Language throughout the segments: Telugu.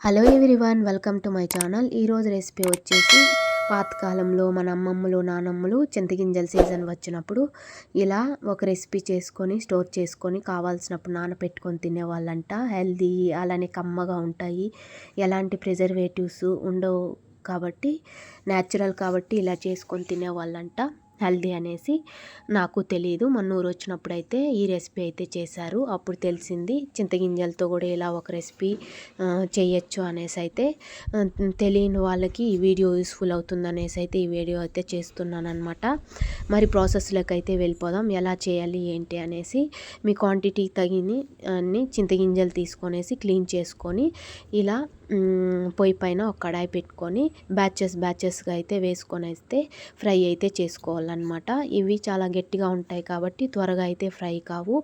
Hello everyone welcome to my channel. ఈరోజు రెసిపీ వచ్చేసి పాతకాలంలో మన అమ్మమ్మలు నానమ్మలు చింతగింజల సీజన్ వచ్చినప్పుడు ఇలా ఒక రెసిపీ చేసుకొని స్టోర్ చేసుకొని కావాల్సినప్పుడు నానపెట్టుకొని తినేవాళ్ళంట. హెల్దీ అలానే కమ్మగా ఉంటాయి. ఎలాంటి ప్రిజర్వేటివ్స్ ఉండవు కాబట్టి న్యాచురల్ కాబట్టి ఇలా చేసుకొని తినేవాళ్ళంట. హెల్దీ అనేసి నాకు తెలియదు మన ఊరు వచ్చినప్పుడు అయితే ఈ రెసిపీ అయితే చేశారు. అప్పుడు తెలిసింది చింతగింజలతో కూడా ఇలా ఒక రెసిపీ చేయొచ్చు అనేసి అయితే తెలియని వాళ్ళకి ఈ వీడియో యూస్ఫుల్ అవుతుంది అనేసి అయితే ఈ వీడియో అయితే చేస్తున్నాను అనమాట మరి ప్రాసెస్లోకి అయితే వెళ్ళిపోదాం. ఎలా చేయాలి ఏంటి అనేసి మీ క్వాంటిటీ తగిన అన్ని చింతగింజలు తీసుకొనేసి క్లీన్ చేసుకొని ఇలా పొయ్యి పైన ఒక కడాయి పెట్టుకొని బ్యాచెస్ బ్యాచెస్గా అయితే వేసుకొని అయితే ఫ్రై అయితే చేసుకోవాలన్నమాట. ఇవి చాలా గట్టిగా ఉంటాయి కాబట్టి త్వరగా అయితే ఫ్రై కావు.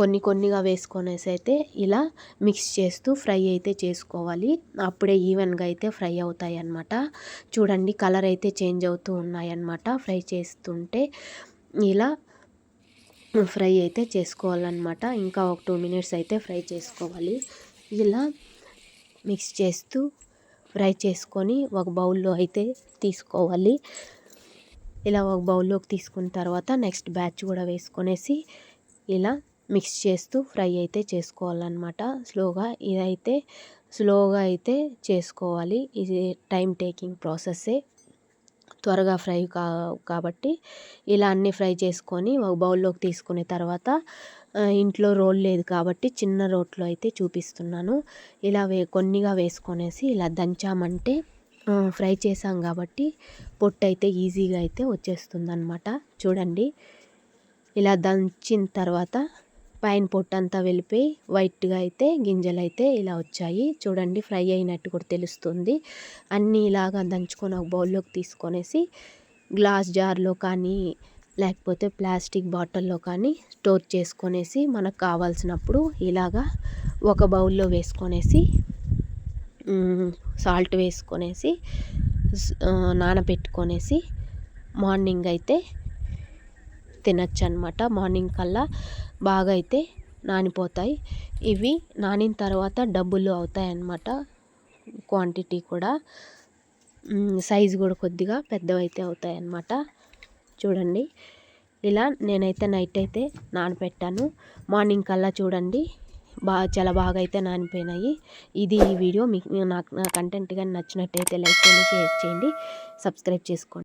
కొన్ని కొన్నిగా వేసుకొనేసి అయితే ఇలా మిక్స్ చేస్తూ ఫ్రై అయితే చేసుకోవాలి. అప్పుడే ఈవెన్గా అయితే ఫ్రై అవుతాయి అన్నమాట చూడండి కలర్ అయితే చేంజ్ అవుతూ ఉన్నాయన్నమాట ఫ్రై చేస్తుంటే. ఇలా ఫ్రై అయితే చేసుకోవాలన్నమాట. ఇంకా ఒక టూ మినిట్స్ అయితే ఫ్రై చేసుకోవాలి. ఇలా మిక్స్ చేస్తూ ఫ్రై చేసుకొని ఒక బౌల్లో అయితే తీసుకోవాలి. ఇలా ఒక బౌల్లోకి తీసుకున్న తర్వాత నెక్స్ట్ బ్యాచ్ కూడా వేసుకొనేసి ఇలా మిక్స్ చేస్తూ ఫ్రై అయితే చేసుకోవాలన్నమాట. స్లోగా ఇదైతే స్లోగా అయితే చేసుకోవాలి. ఇది టైం టేకింగ్ ప్రాసెస్సే. త్వరగా ఫ్రై కా కాబట్టి ఇలా అన్నీ ఫ్రై చేసుకొని ఒక బౌల్లోకి తీసుకునే తర్వాత ఇంట్లో రోల్ లేదు కాబట్టి చిన్న రోట్లో అయితే చూపిస్తున్నాను. ఇలా వే కొన్నిగా వేసుకొనేసి ఇలా దంచామంటే ఫ్రై చేసాం కాబట్టి పొట్టు అయితే ఈజీగా అయితే వచ్చేస్తుంది అనమాట చూడండి. ఇలా దంచిన తర్వాత పైన పొట్టు అంతా వెళ్ళిపోయి వైట్గా అయితే గింజలు అయితే ఇలా వచ్చాయి. చూడండి ఫ్రై అయినట్టు కూడా తెలుస్తుంది. అన్నీ ఇలాగా దంచుకొని ఒక బౌల్లోకి తీసుకొనేసి గ్లాస్ జార్లో కానీ లేకపోతే ప్లాస్టిక్ బాటిల్లో కానీ స్టోర్ చేసుకొనేసి మనకు కావాల్సినప్పుడు ఇలాగా ఒక బౌల్లో వేసుకొనేసి సాల్ట్ వేసుకొనేసి నానబెట్టుకొనేసి మార్నింగ్ అయితే తినచ్చు అనమాట మార్నింగ్ కల్లా బాగా అయితే నానిపోతాయి. ఇవి నానిన తర్వాత డబ్బులు అవుతాయి అన్నమాట క్వాంటిటీ కూడా. సైజు కూడా కొద్దిగా పెద్దవైతే అవుతాయి అన్నమాట చూడండి. ఇలా నేనైతే నైట్ అయితే నానపెట్టాను. మార్నింగ్ కల్లా చూడండి. బాగా చాలా బాగా అయితే నానిపోయినాయి. ఇది ఈ వీడియో. మీకు నాకు నా కంటెంట్ కానీ నచ్చినట్టయితే లైక్ చేయండి షేర్ చేయండి. సబ్స్క్రైబ్ చేసుకోండి.